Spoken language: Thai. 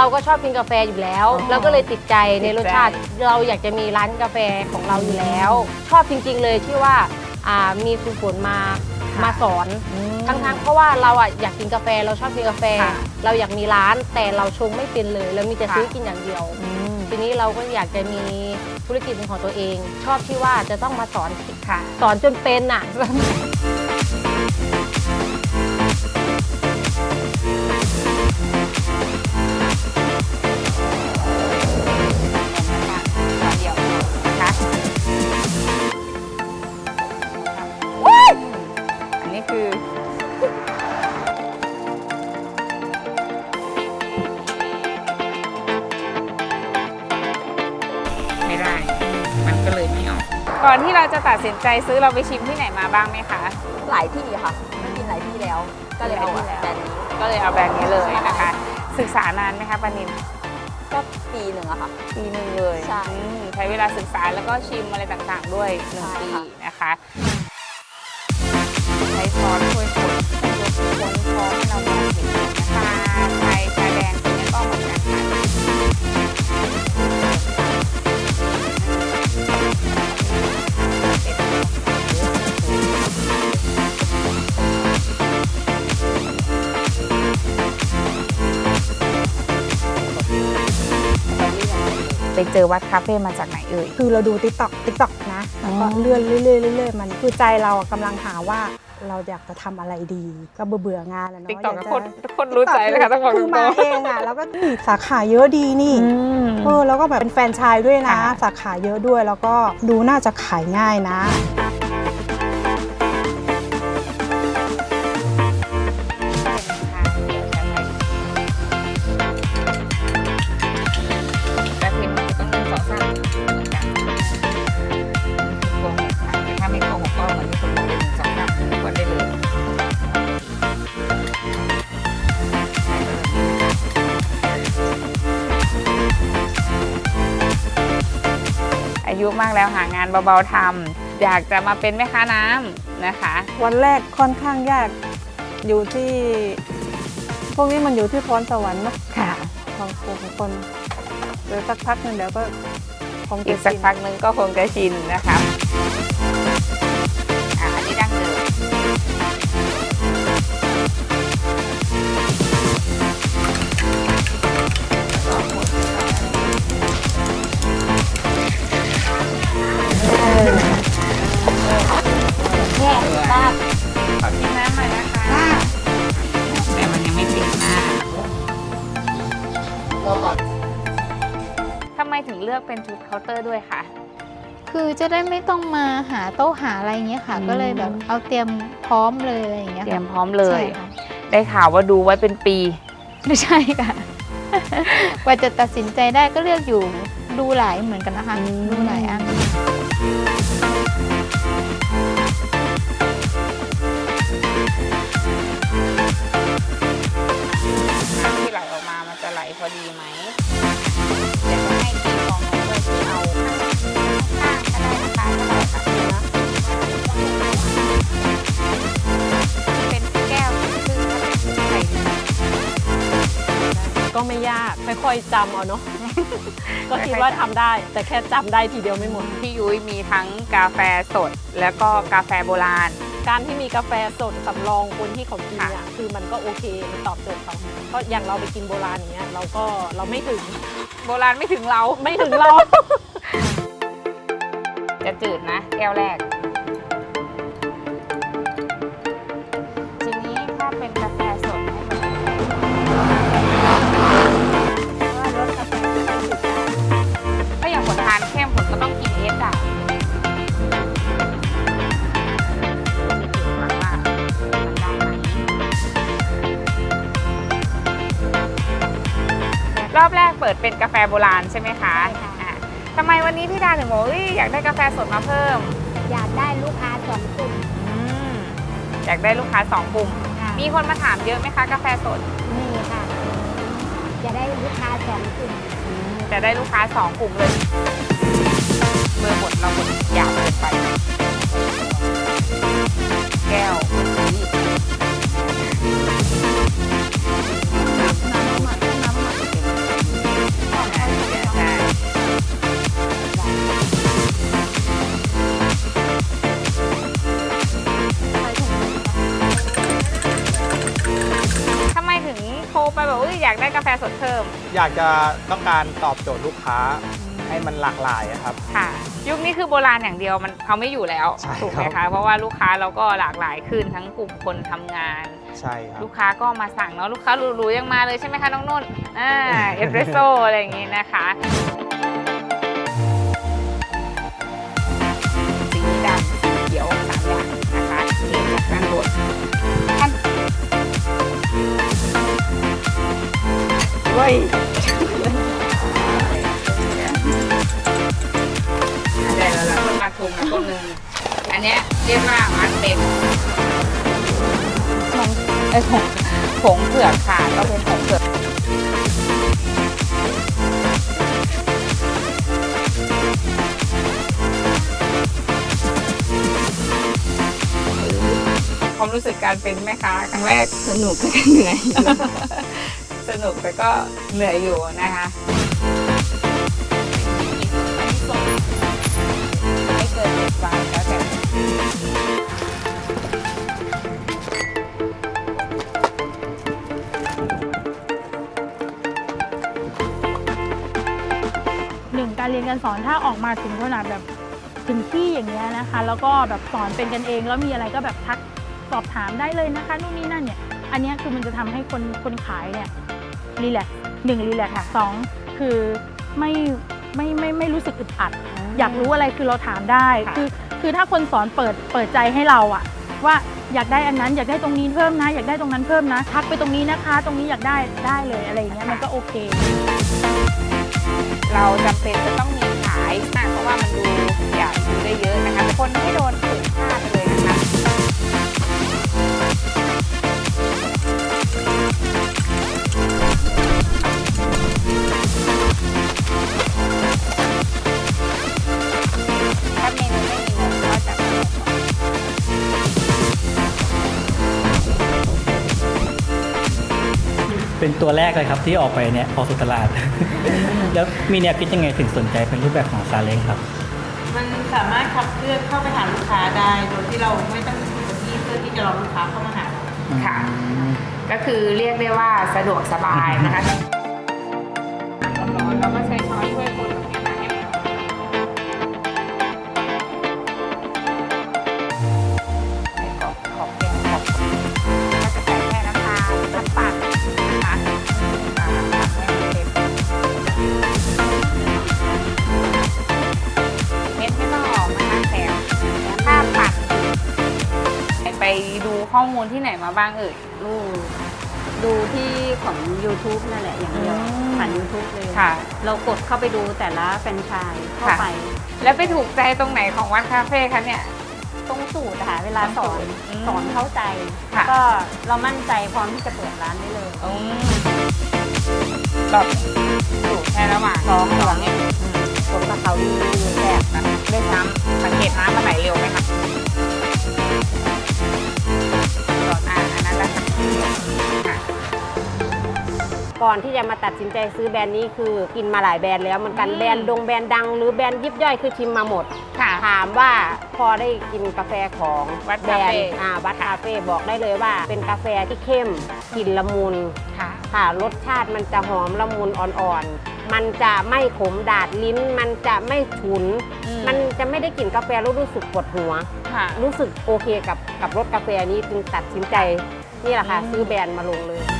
เราก็ชอบกินกาแฟอยู่แล้วอ๋อแล้วก็เลยติดใจในติดใจรสชาติ เราอยากจะมีร้านกาแฟของเราอยู่แล้ว ชอบจริง ๆ เลยที่ว่าอ่ามีครูฝนมามาสอนทั้งๆเพราะว่าเราอะอยากกินกาแฟเราชอบกินกาแฟ ค่ะเราอยากมีร้านแต่เราชงไม่เป็นเลยเรามีแต่ค่ะ ซื้อกินอย่างเดียว อืมทีนี้เราก็อยากจะมีธุรกิจเป็นของตัวเอง ชอบที่ว่าจะต้องมาสอนค่ะ สอนจนเป็นอะ เราจะตัดสินใจซื้อเราไปชิมที่ไหนมาบ้างไหมคะ หลายที่ค่ะไม่กินหลายที่แล้ว ก็เลยเอาหลายที่แล้ว แบรนด์นี้ก็เลยเอาแบรนด์นี้เลยนะคะ ศึกษานานไหมคะปานินก็ปีหนึ่งอะค่ะ ปีหนึ่งเลยใช่อืมใช้เวลาศึกษาแล้วก็ชิมอะไรต่างๆด้วยหนึ่งใช่ปีค่ะ นะคะใช้ช้อนช่วยคนยกคนช้อนให้เรามอ ไปเจอวัดคาเฟ่มาจากไหนเอ่ย คือเราดูติ๊กต็อกติ๊กต็อกนะแล้วก็อ๋อเลื่อนเรื่อยๆเรื่อยๆมันคือใจเราอะกำลังหาว่าเราอยากจะทำอะไรดี ก็เบื่อๆงานแล้วเนาะติ๊กต็อกยาจะคนคนรู้ใจเลยค่ะต้องบอกตคืรองมาเองอะแล้วก็นี่สาขาเยอะดีนี่ๆอืมเออแล้วก็แบบเป็นแฟรนไชายด้วยนะค่ะสาขาเยอะด้วยแล้วก็ดูน่าจะขายง่ายนะ มากแล้วหางานเบาๆทำอยากจะมาเป็นแม่ค้าน้ำนะคะ วันแรกค่อนข้างยากอยู่ที่ พวกนี้มันอยู่ที่พรสวรรค์เนอะค่ะของของคนเดี๋ยวสักพักหนึงเดี๋ยวก็คงอีจะกสักชิน พักนึงก็คงจะชินนะคะอะ นชุดเคาน์เตอร์ด้วยคะคือจะได้ไม่ต้องมาหาโต๊ะหาอะไรอย่างเงี้ยค่ะอืมก็เลยแบบเอาเตรียมพร้อมเลยอะไรอย่างเงี้ยเตรียค่ะมพร้อมเลยใช่ค่ะได้ข่าวว่าดูไว้เป็นปีไม่ใช่ค่ะกว่าจะตัดสินใจได้ก็เลือกอยู่ดูหลายเหมือนกันนะคะอืมดูหลายอันน้ ก็ไม่ยากค่อยๆจำเอาเนาะ ก็คิดว่าทำได้ แต่แค่จำได้ทีเดียวไม่หมด พี่ยุ้ยมีทั้งกาแฟสด แล้วก็กาแฟโบราณ การที่มีกาแฟสดสำรองคนที่เขากินเนี่ยคือมันก็โอเคมันตอบโจทย์เขาเพราะอย่างเราไปกินโบราณอย่างเงี้ยเราก็เราไม่ถึงโบราณไม่ถึงเราไม่ถึงเรา จะจืดนะแก้วแรก เปิดเป็นกาแฟโบราณใช่ไหมคะอะทำไมวันนี้พี่ดาถึงบอกว่าเอ้ยอยากได้กาแฟสดมาเพิ่มอยากได้ลูกค้าสองกลุ่มอืมอยากได้ลูกค้าสองกลุ่ม ค่ะมีคนมาถามเยอะไหมคะกาแฟสดนี่ค่ะ จะได้ลูกค้าสองกลุ่มจะได้ลูกค้าสองกลุ่มเลยเมื่อหมดเราหมดอยากเกินไป แก้วเมื่อกี้น้ อยากจะต้องการตอบโจทย์ลูกค้าให้มันหลากหลายอะครับ ค่ะ ยุคนี้คือโบราณอย่างเดียวมันเอาไม่อยู่แล้วใช่ถูกไหมครัคะบ เพราะว่าลูกค้าเราก็หลากหลายขึ้นทั้งกลุ่มคนทำงาน ใช่ครับ ลูกค้าก็มาสั่งเนาะลูกค้าหรูๆยังมาเลยใช่ไหมคะน้องนุ่นอ่าเอสเปรสโซ่อะไรอย่างงี้นะคะ วยได้แล้วล่ะต้นมาทุมนต้นหนึ่งอันเนี้ยเรียกว่ามัดเป็นไอ้ผงผงเผือกค่ะก็เป็นผงเผือกความรู้สึกการเป็นแม่ค้าครั้งแรกสนุกแต่เหนื่อย สนุกแต่ก็เหนื่อยอยู่นะคะไม่เกินเจ็ดวันแล้วแต่หนึ่งการเรียนการสอนถ้าออกมาถึงขนาดแบบถึงที่อย่างเงี้ยนะคะ แล้วก็แบบสอนเป็นกันเอง แล้วมีอะไรก็แบบทักสอบถามได้เลยนะคะนู่นนี่นั่นเนี่ยอันนี้คือมันจะทำให้คนคนขายเนี่ย รีแลกซ์หนึ่งรีแลกซ์สองคือไม่ไม่ไม่ไม่รู้สึกอึดอัด อยากรู้อะไรคือเราถามได้ค่ะคือคือถ้าคนสอนเปิดเปิดใจให้เราอะว่าอยากได้อันนั้นอยากได้ตรงนี้เพิ่มนะ อยากได้ตรงนั้นเพิ่มนะทักไปตรงนี้นะคะ ตรงนี้อยากได้ได้เลยอะไรอย่างเงี้ยมันก็โอเค เราจำเป็นจะต้องมีขายนะเพราะว่ามันดูอยากดูได้เยอะนะคะทุกคนให้โดนถือ เป็นตัวแรกเลยครับที่ออกไปเนี่ยออกสู่ตลาด แล้วมีแนวคิดยังไงถึงสนใจเป็นรูปแบบของซาเล้งครับ มันสามารถขับเคลื่อนเข้าไปหาลูกค้าได้ โดยที่เราไม่ต้องอยู่กับที่เพื่อที่จะรอลูกค้าเข้ามาหาเราค่ะ ก็คือเรียกได้ว่าสะดวกสบายนะคะ ข้อมูลที่ไหนมาบ้างเอ่ยอืมดูที่ของ YouTube นั่นแหละอย่างเดียวอืม ผ่าน YouTube เลยค่ะ เรากดเข้าไปดูแต่ละแฟรนไชส์เข้าค่ะ ไป แล้วไปถูกใจตรงไหนของวัดคาเฟ่คะเนี่ย ตรงสูตรอะค่ะเวลาสอนอืมสอนเข้าใจ ค่ะ ก็เรามั่นใจพร้อมที่จะเปิดร้านได้เลย อืมแบบถูกแค่ระหว่างสองเหลืองเนี่ยผงกะเพราดีแซ่บนะด้วยซ้ำสังเกตน้ำมันไหลเร็วไหมคะ ก่อนที่จะมาตัดสินใจซื้อแบรนด์นี้คือกินมาหลายแบรนด์แล้วเหมือนกันอืม แบรนด์ดงแบรนด์ดัง หรือแบรนด์ยิบย่อยคือชิมมาหมด ค่ะ ถามว่าพอได้กินกาแฟของวัดแบรนคาเฟ่ด์อ่าวัดคาเฟ่บอกได้เลยว่า เป็นกาแฟที่เข้มกลิ่นละมุน ค่ะ ค่ะรสชาติมันจะหอมละมุนอ่อนๆ มันจะไม่ขมดาดลิ้น มันจะไม่ฉุน อืม มันจะไม่ได้กลิ่นกาแฟแล้วรู้สึกปวดหัว ค่ะ รู้สึกโอเคกับกับรสกาแฟนี้จึงตัดสินใจ นี่แหละค่ะ ซื้อแบรนด์มาลงเลย